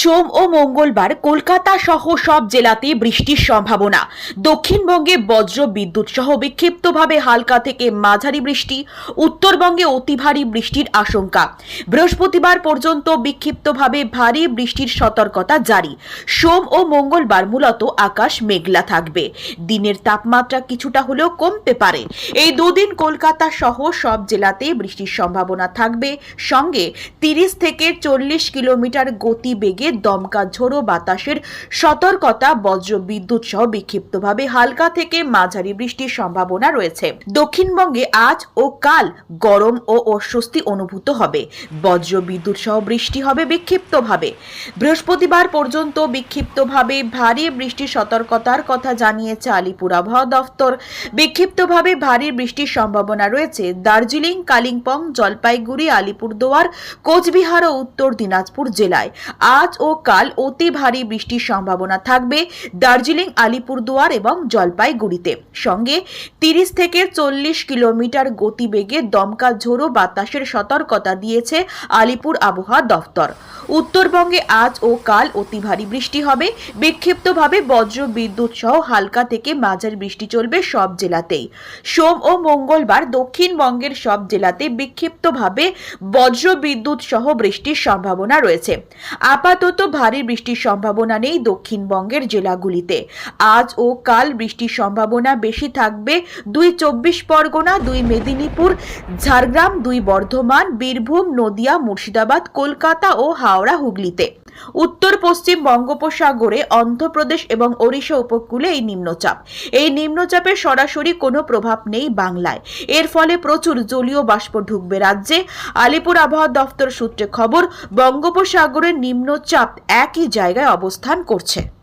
সোম ও মঙ্গলবার কলকাতা সহ সব জেলাতে বৃষ্টির সম্ভাবনা। দক্ষিণবঙ্গে বজ্র বিদ্যুৎ সহ বিক্ষিপ্তভাবে হালকা থেকে মাঝারি বৃষ্টি, উত্তরবঙ্গে অতি ভারী বৃষ্টির আশঙ্কা। বৃহস্পতিবার পর্যন্ত বিক্ষিপ্তভাবে ভারী বৃষ্টির সতর্কতা জারি। সোম ও মঙ্গলবার মূলত আকাশ মেঘলা থাকবে। দিনের তাপমাত্রা কিছুটা হলেও কমতে পারে। এই দুদিন কলকাতা সহ সব জেলাতে বৃষ্টির সম্ভাবনা থাকবে। সঙ্গে তিরিশ থেকে চল্লিশ কিলোমিটার গতি বেগে দমকা, ঝোড়ো বাতাসের সতর্কতা, বজ্র বিদ্যুৎ সহ বিক্ষিপ্তভাবে হালকা থেকে মাঝারি বৃষ্টির সম্ভাবনা রয়েছে। দক্ষিণবঙ্গে আজ ও কাল গরম ও অস্বস্তি অনুভূত হবে। বজ্র বিদ্যুৎ সহ বৃষ্টি হবে বিক্ষিপ্তভাবে। বৃহস্পতিবার পর্যন্ত বিক্ষিপ্তভাবে ভারী বৃষ্টির সতর্কতার কথা জানিয়েছে আলিপুর আবহাওয়া দফতর। বিক্ষিপ্তভাবে ভারী বৃষ্টির সম্ভাবনা রয়েছে দার্জিলিং, কালিম্পং, জলপাইগুড়ি, আলিপুরদুয়ার, কোচবিহার ও উত্তর দিনাজপুর জেলায়। আজ ও কাল অতি ভারী বৃষ্টির সম্ভাবনা থাকবে দার্জিলিং, আলিপুরদুয়ার এবং জলপাইগুড়িতে। সঙ্গে তিরিশ থেকে চল্লিশ কিলোমিটার গতিবেগে দমকা ঝোড়ো বাতাসের সতর্কতা দিয়েছে আলিপুর আবহাওয়া দফতর। উত্তরবঙ্গে আজ ও কাল অতি ভারী বৃষ্টি হবে। বিক্ষিপ্তভাবে বজ্র বিদ্যুৎ সহ হালকা থেকে মাঝারি বৃষ্টি চলবে সব জেলাতেই। সোম ও মঙ্গলবার দক্ষিণবঙ্গের সব জেলাতে বিক্ষিপ্তভাবে বজ্র বিদ্যুৎ সহ বৃষ্টির সম্ভাবনা রয়েছে। আপাতত ভারী বৃষ্টির সম্ভাবনা নেই দক্ষিণবঙ্গের জেলাগুলিতে। আজ ও কাল বৃষ্টির সম্ভাবনা বেশি থাকবে দুই চব্বিশ পরগনা, দুই মেদিনীপুর, ঝাড়গ্রাম, দুই বর্ধমান, বীরভূম, নদিয়া, মুর্শিদাবাদ, কলকাতা ও হাওড়া, হুগলিতে। উত্তর, পশ্চিম বঙ্গোপসাগরে অন্ধ্রপ্রদেশ এবং ওড়িশা উপকূলে এই নিম্নচাপ। এই নিম্নচাপের সরাসরি কোনো প্রভাব নেই বাংলায়। এর ফলে প্রচুর জলীয় বাষ্প ঢুকবে রাজ্যে। আলিপুর আবহাওয়া দফতর সূত্রে খবর, বঙ্গোপসাগরের নিম্নচাপ একই জায়গায় অবস্থান করছে।